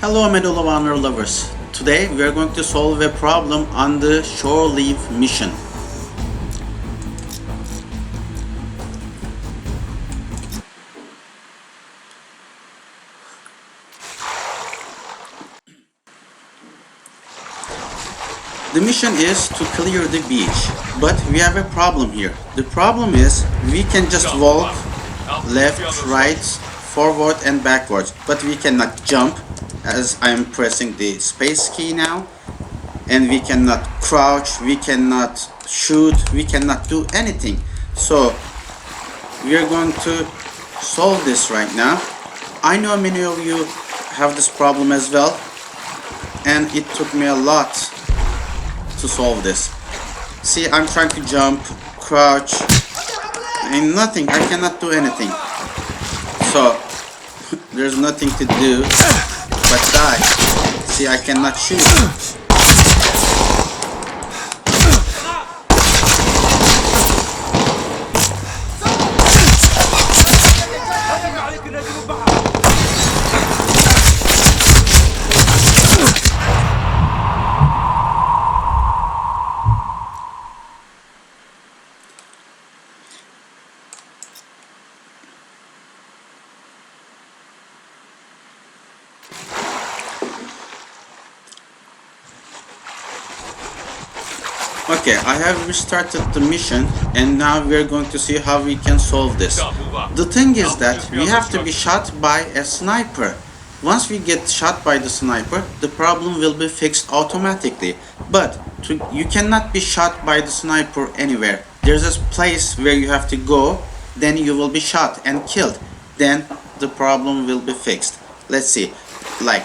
Hello of Honor lovers. Today we are going to solve a problem on the shore leave mission. The mission is to clear the beach, but we have a problem here. The problem is we can just walk left, right, forward and backwards, but we cannot jump as I am pressing the space key now. And we cannot crouch, we cannot shoot, we cannot do anything. So we are going to solve this right now. I know many of you have this problem as well, and it took me a lot to solve this. See, I'm trying to jump, crouch, and nothing. I cannot do anything. So, there's nothing to do but die. See, I cannot shoot. Okay, I have restarted the mission and now we're going to see how we can solve this. The thing is that we have to be shot by a sniper. Once we get shot by the sniper, the problem will be fixed automatically. But to, you cannot be shot by the sniper anywhere. There's a place where you have to go, then you will be shot and killed. Then the problem will be fixed. Let's see. Like,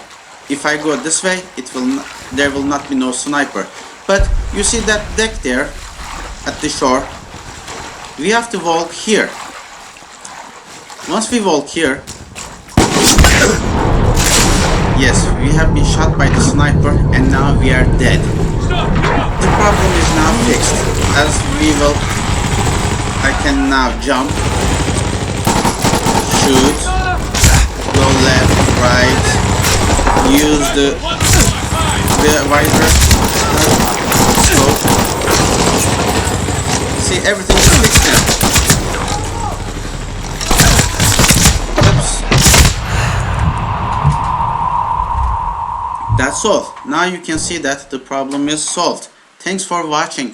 if I go this way, it will there will not be no sniper. But you see that deck there at the shore. We have to walk here. Once we walk here, yes, we have been shot by the sniper and now we are dead. The problem is now fixed as we will I can now jump, shoot, go left, right, use the the visor, That's all. Now you can see that the problem is solved. Thanks for watching.